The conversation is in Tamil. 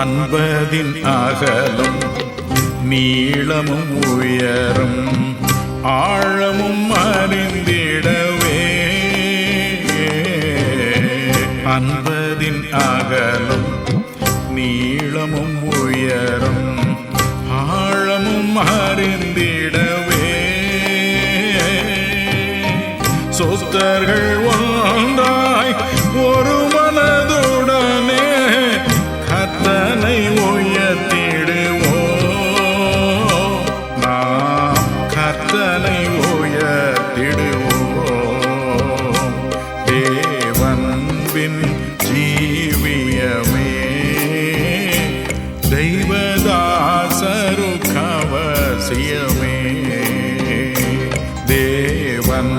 அன்பதின் அகலும் நீளமும் உயரும் ஆழமும் அறிந்திடவே. அன்பதின் அகலும் நீளமும் உயரும் ஆழமும் அறிந்திடவே. சொத்தர்கள் ஒன்றாய் கரங்களை உயர்த்திடுவோம். நாம் கத்தனை உயர்த்திடுவோம். தேவன்பின் ஜீவியமே தெய்வதாசரு கவசியமே தேவன்